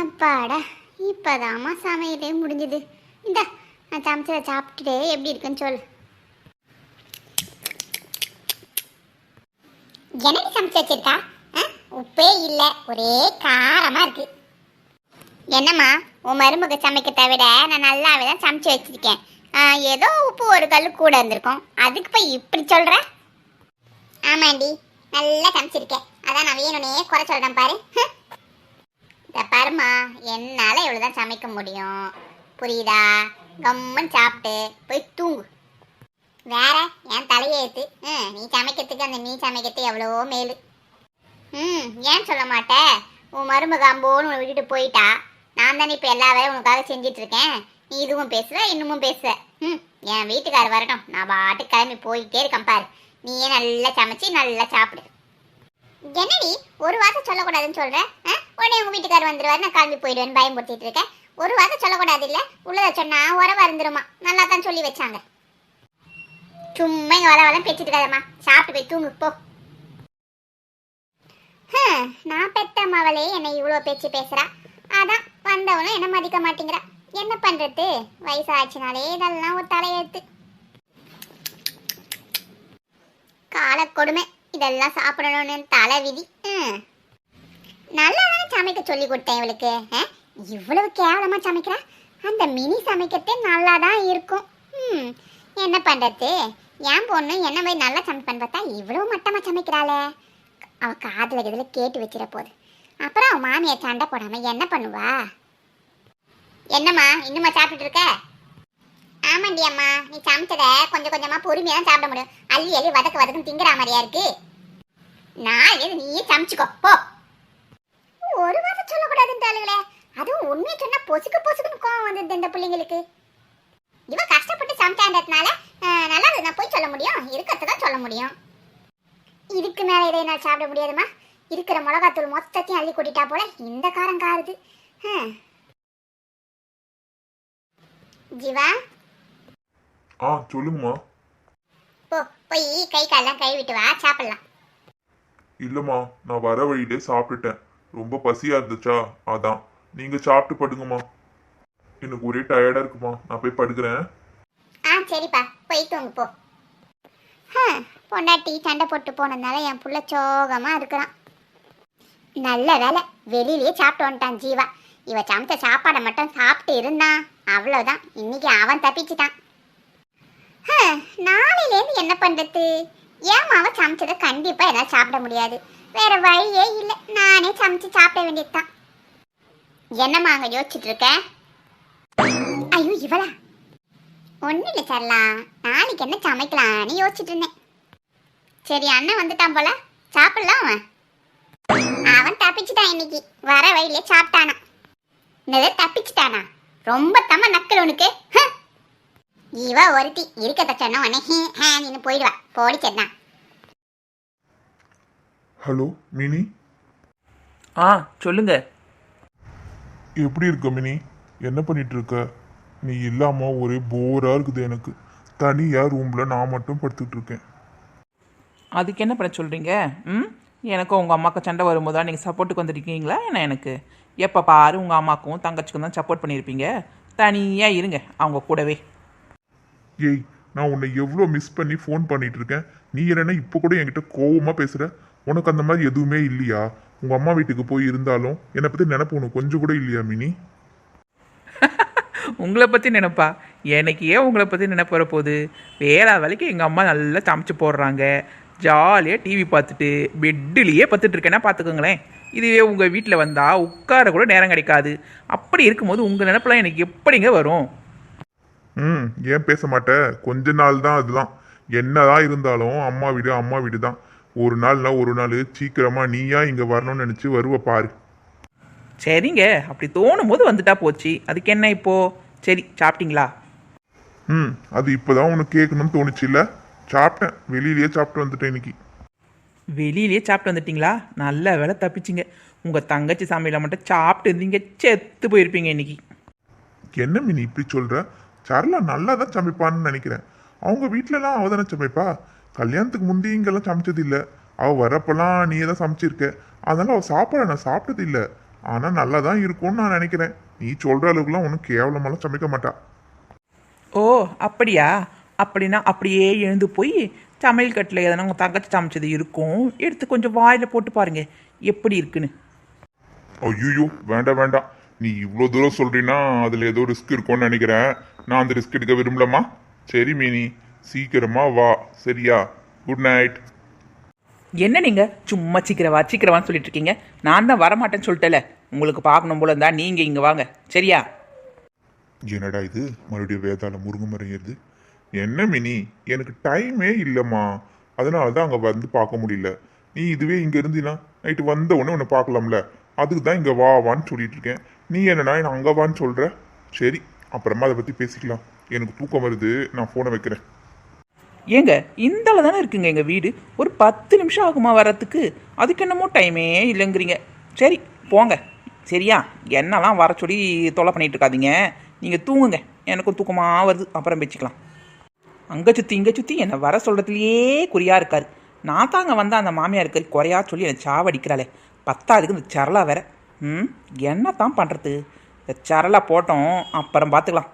அப்பாடா இப்போதாம்மா சமையலே முடிஞ்சுது. இந்த நான் சமைச்சதை சாப்பிட்டுட்டே எப்படி இருக்குன்னு சொல் என்னடி சமைச்சு வச்சிருக்கா? உப்பே இல்லை ஒரே காரமாக இருக்கு. என்னம்மா உன் மருமக சமைக்கிறத விட நான் நல்லாவே தான் சமைச்சு வச்சிருக்கேன். ஏதோ உப்பு ஒரு கல் கூட இருந்திருக்கும். அதுக்கு போய் இப்படி சொல்ற? ஆமாண்டி நல்லா சமைச்சிருக்கேன். அதான் நான் வேணும்னே குறை சொல்றேன் பாரு. இந்த பருமா என்னால் இவ்வளோ தான் சமைக்க முடியும். புரியுதா? கம்மன் சாப்பிட்டு போய் தூங்கு. வேற என் தலையேத்து ம் நீ சமைக்கிறதுக்கு அந்த நீ சமைக்கிறது எவ்வளவோ மேலு. ம் ஏன் சொல்ல மாட்ட? உன் மருமக அம்போன்னு உன்னை விட்டுட்டு போயிட்டா. நான் தானே இப்போ எல்லா வேலையும் உனக்காக செஞ்சிட்ருக்கேன். நீ இதுவும் பேசுவ இன்னமும் பேசுவ. ம் என் வீட்டுக்கார் வரட்டும். நான் பாட்டு கிளம்பி போயிட்டே இருக்கேன் பாரு. நீயே நல்லா சமைச்சு நல்லா சாப்பிடு. என்னடி ஒரு வார்த்தை சொல்லக்கூடாதுன்னு சொல்கிற ஆ? உடனே உங்க வீட்டுக்காரர் வந்துருவாரு நான் கிளம்பி போயிடுவேன் பயன்படுத்திட்டு இருக்கேன். ஒரு வார்த்தை சொல்லக்கூடாது இல்ல? உள்ளதை சொன்னா உரம் இருந்துருமா நல்லா தான் சொல்லி வச்சாங்க. சும்மா இங்க வள வளம் பேசிட்டு இருக்காதம்மா. சாப்பிட்டு போய் தூங்கு போ. நான் பெத்த மவளே என்னை இவ்வளோ பேச்சு பேசுறா. அதான் வந்தவனும் என்ன மதிக்க மாட்டேங்கிறா. என்ன பண்றது? வயசாச்சுனாலே இதெல்லாம் ஒரு தலையெழுத்து. கால கொடுமை. இதெல்லாம் சாப்பிடணும்னு தலை விதி. ம். நல்லா சமைக்க சொல்லி கொடுத்தேன் இவளுக்கு இவ்வளவு கேவலமா சமைக்கிறா? அந்த மினி சமைக்கிறதே நல்லா தான் இருக்கும். ம். என்ன பண்றது? என் பொண்ணு என்ன போய் நல்லா சமைப்பேன்னு பார்த்தா இவ்வளவு மட்டமா சமைக்கிறாளே. அவ காதில் இதில் கேட்டு வச்சிட போகுது அப்புறம் அவன் மாமியார் சண்டை போடாம என்ன பண்ணுவா? என்னம்மா இன்னுமா சாப்பிட்டுட்டு இருக்க? ஆமாண்டி அம்மா நீ சமைச்சத கொஞ்சம் கொஞ்சமா பொறுமையா தான் சாப்பிட முடியும். அள்ளி அள்ளி வதக்கு வதக்குன்னு திங்குற மாதிரியா இருக்கு? நான் எது நீயே சமைச்சுக்கோ. போ ஒரு வாரம் சொல்லக்கூடாதுன்றாளுங்களே அதுவும் உண்மையை சொன்னா பொசுக்கு பொசுக்குன்னு கோவம் வந்துடுது இந்த பிள்ளைங்களுக்கு. இவ கஷ்டப்பட்டு சமைச்சான்றதுனால அஹ், நல்லா நான் போய் சொல்ல முடியும். இருக்கிறத தான் சொல்ல முடியும். இதுக்கு மேல இதை என்னால் சாப்பிட முடியாதுமா இருக்கிற மிளகாத்தூள் மொத்தத்தையும் அள்ளி கொட்டிட்டா போல இந்த காரம் காருது. ஜீவா? ஆ சொல்லுங்கம்மா. போ போய் கை காலெல்லாம் கை விட்டு வா. சாப்பிடலாம். இல்லைம்மா நான் வர வழியிலே சாப்பிட்டுட்டேன். ரொம்ப பசியா இருந்துச்சா? அதான். நீங்க சாப்பிட்டு படுங்கம்மா. எனக்கு ஒரே டயர்டா இருக்குமா நான் போய் படுக்கிறேன். ஆ சரிப்பா. போய் தூங்கு போ. பொண்டாட்டி சண்டை போட்டு போனதுனால என் புள்ள சோகமா இருக்கிறான். நல்ல வேலை வெளியிலேயே சாப்பிட்டு வந்துட்டான் ஜீவா. இவ சமைச்ச சாப்பாடை மட்டும் சாப்பிட்டு இருந்தான் அவ்வளோதான் இன்னைக்கு அவன் தப்பிச்சிட்டான். நாளையிலேருந்து என்ன பண்றது? ஏன் அவன் சமைச்சதை கண்டிப்பா என்னால் சாப்பிட முடியாது. வேற வழியே இல்லை. நானே சமைச்சு சாப்பிட வேண்டியதுதான். என்னம்மா அங்க யோசிச்சுட்டு இருக்க ஐயோ இவளா? ஒன்றும் இல்லை சரலா நாளைக்கு என்ன சமைக்கலான்னு யோசிச்சுட்டு இருந்தேன் சரி அண்ணன் வந்துட்டான் போல. சாப்பிடலாம் அவன். அவன் தப்பிச்சுட்டான் இன்னைக்கு. வர வழியிலே சாப்பிட்டானா என்னது தப்பிச்சுட்டானா? ரொம்ப தம்ம நக்கல் உனக்கு. ஹ். இவ ஒருத்தி இருக்கத்த சொன்ன உடனே ஹீ ஹேன்னு போயிடுவா. போடி சென்னா. Hello mini? ஆ சொல்லுங்க. எப்படி இருக்க மினி? என்ன பண்ணிட்டு இருக்க நீ இல்லாம ஒரே போரா இருக்குது எனக்கு. தனியா ரூம்ல நான் மட்டும் படுத்துட்டு இருக்கேன் அதுக்கு என்ன பண்ண சொல்கிறீங்க ம்? எனக்கும் உங்கள் அம்மாவுக்கு சண்டை வரும்போதா நீங்கள் சப்போர்ட்டுக்கு வந்துருக்கீங்களா? என்ன எனக்கு? எப்போ பாரு உங்கள் அம்மாக்கும் தங்கச்சிக்கும் தான் சப்போர்ட் பண்ணியிருப்பீங்க தனியாக இருங்க அவங்க கூடவே. ஏய் நான் உன்னை எவ்வளோ மிஸ் பண்ணி ஃபோன் பண்ணிட்டு இருக்கேன் நீ என்னன்னா இப்போ கூட என்கிட்ட கோவமா பேசுற? உனக்கு அந்த மாதிரி எதுவுமே இல்லையா? உங்க அம்மா வீட்டுக்கு போய் இருந்தாலும் என்னை பத்தி நினைப்பு உனக்கு கொஞ்சம் கூட இல்லையா மினி? உங்களை பற்றி நினைப்பா? எனக்கு ஏன் உங்களை பற்றி நினைப்பு வரப்போகுது? வேலை வேலைக்கு எங்கள் அம்மா நல்லா சமைச்சு போடுறாங்க. ஜாலியாக டிவி பார்த்துட்டு பெட்டிலேயே பார்த்துட்டு இருக்கேன்னா பார்த்துக்கோங்களேன். இதுவே உங்கள் வீட்டில் வந்தால் உட்கார கூட நேரம் கிடைக்காது. அப்படி இருக்கும்போது உங்கள் நினைப்பெல்லாம் எனக்கு எப்படிங்க வரும்? ம் ஏன் பேச மாட்ட? கொஞ்ச நாள் தான் அதுதான். என்னதான் இருந்தாலும் அம்மா வீடு அம்மா வீடு தான் ஒரு நாள்னா ஒரு நாள் சீக்கிரமா நீயா இங்க வரணும்னு நினைச்சு வருவ பாரு. சரிங்க. அப்படி தோணும் போது வந்துட்டா போச்சு. அதுக்கு என்ன இப்போ? சரி சாப்பிட்டீங்களா? ம் அது இப்போதான் உனக்கு கேட்கணும்னு தோணுச்சு இல்ல சாப்பிட்டேன். வெளியிலேயே சாப்பிட்டு வந்துட்டேன் இன்னைக்கு. வெளியிலேயே சாப்பிட்டு வந்துட்டீங்களா? நல்ல வேலை தப்பிச்சிங்க. உங்கள் தங்கச்சி சமையல மட்டும் சாப்பிட்டு இருந்தீங்க. செத்து போயிருப்பீங்க இன்னைக்கு. என்ன மினி இப்படி சொல்ற? சரளா நல்லா தான் சமைப்பான்னு நினைக்கிறேன். அவங்க வீட்டிலலாம் அவ தானே சமைப்பா? கல்யாணத்துக்கு முந்தி இங்கெல்லாம் சமைச்சது இல்லை அவ வரப்பெல்லாம் நீ தான் சமைச்சிருக்க. அதனால அவ சாப்பாடை நான் சாப்பிட்டது இல்லை ஆனால் நல்லா தான் இருக்கும்னு நான் நினைக்கிறேன். நீ சொல்கிற அளவுக்குலாம் ஒன்றும் கேவலமெல்லாம் சமைக்க மாட்டா. ஓ அப்படியா? அப்படின்னா அப்படியே எழுந்து போய் சமையல் கட்டில் எதனா உங்கள் தங்கச்சி சமைச்சது இருக்கும். எடுத்து கொஞ்சம் வாயில் போட்டு பாருங்க. எப்படி இருக்குன்னு. ஐயோ வேண்டாம் வேண்டாம். நீ இவ்வளோ தூரம் சொல்றீன்னா அதில் ஏதோ ரிஸ்க் இருக்கும்னு நினைக்கிறேன். நான் அந்த ரிஸ்க் எடுக்க விரும்பலமா? சரி மீனி. சீக்கிரமா வா. சரியா? குட் நைட் என்ன நீங்கள் சும்மா சீக்கிரவா சீக்கிரவான்னு சொல்லிட்டு இருக்கீங்க. நான் தான் வரமாட்டேன்னு சொல்லிட்டேல. உங்களுக்கு பார்க்கணும் போல இருந்தா நீங்கள் இங்கே வாங்க. சரியா? என்னடா இது? மறுபடியும் வேதாள முருங்கை ஏறுது என்ன மினி? எனக்கு டைமே இல்லைம்மா. அதனால தான் அங்கே வந்து பார்க்க முடியல. நீ இதுவே இங்கே இருந்தீன்னா நைட்டு வந்த உடனே உன்னை பார்க்கலாம்ல. அதுக்கு தான் இங்கே வா வான்னு சொல்லிட்டு இருக்கேன். நீ என்னடா என்ன அங்கே வான்னு சொல்கிற சரி அப்புறமா அதை பற்றி பேசிக்கலாம். எனக்கு தூக்கம் வருது. நான் ஃபோனை வைக்கிறேன். ஏங்க இந்தால தானே இருக்குங்க எங்கள் வீடு? ஒரு பத்து நிமிஷம் ஆகுமா வர்றதுக்கு? அதுக்கு என்னமோ டைமே இல்லைங்கிறீங்க. சரி போங்க. சரியா? என்னெல்லாம் வர சொல்லி தொலை பண்ணிட்டு இருக்காதீங்க. நீங்கள் தூங்குங்க. எனக்கும் தூக்கமாக வருது. அப்புறம் வச்சுக்கலாம் அங்கே சுற்றி இங்கே சுற்றி என்னை வர சொல்கிறதுலையே குறியாக இருக்காரு. நான் தாங்க வந்த அந்த மாமியார் இருக்கிற குறையா சொல்லி என்னை சாவடிக்கிறாளே. பத்தாதுக்கு இந்த சரளா வேற. ம் என்ன தான் பண்ணுறது இந்த சரளா போட்டோம். அப்புறம் பார்த்துக்கலாம்